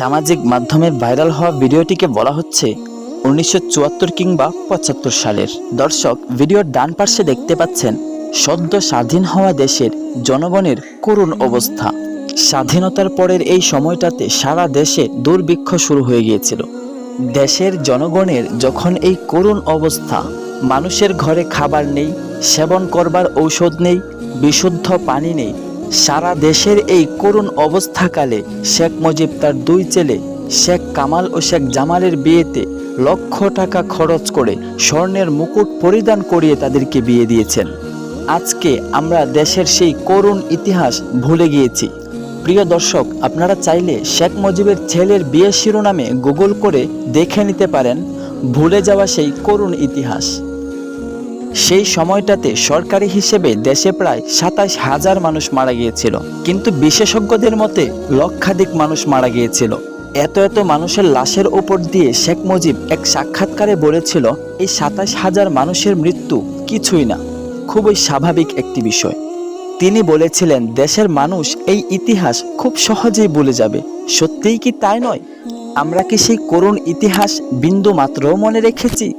সামাজিক মাধ্যমে ভাইরাল হওয়া ভিডিওটিকে বলা হচ্ছে উনিশশো চুয়াত্তর কিংবা পঁচাত্তর সালের। দর্শক, ভিডিওর ডান পার্শ্বে দেখতে পাচ্ছেন, সদ্য স্বাধীন হওয়া দেশের জনগণের করুণ অবস্থা। স্বাধীনতার পরের এই সময়টাতে সারা দেশে দুর্ভিক্ষ শুরু হয়ে গিয়েছিল। দেশের জনগণের যখন এই করুণ অবস্থা, মানুষের ঘরে খাবার নেই, সেবন করবার ঔষধ নেই, বিশুদ্ধ পানি নেই সারা দেশের এই করুণ অবস্থাকালে শেখ মুজিব তার দুই ছেলে, শেখ কামাল ও শেখ জামালের বিয়েতে লক্ষ টাকা খরচ করে স্বর্ণের মুকুট পরিধান করিয়ে তাদেরকে বিয়ে দিয়েছেন। আজকে আমরা দেশের সেই করুণ ইতিহাস ভুলে গিয়েছি। প্রিয় দর্শক, আপনারা চাইলে শেখ মুজিবের ছেলের বিয়ে শিরোনামে গুগল করে দেখে নিতে পারেন। ভুলে যাওয়া সেই করুণ ইতিহাস। সেই সময়টাতে সরকারি হিসেবে দেশে প্রায় সাতাশ হাজার মানুষ মারা গিয়েছিল। কিন্তু বিশেষজ্ঞদের মতে লক্ষাধিক মানুষ মারা গিয়েছিল। এত এত মানুষের লাশের ওপর দিয়ে শেখ মুজিব এক সাক্ষাৎকারে বলেছিল, এই সাতাশ হাজার মানুষের মৃত্যু কিছুই না। খুবই স্বাভাবিক একটি বিষয়। তিনি বলেছিলেন, দেশের মানুষ এই ইতিহাস খুব সহজেই ভুলে যাবে। সত্যিই কি তাই নয়? আমরা কি সেই করুণ ইতিহাস বিন্দু মাত্রও মনে রেখেছি?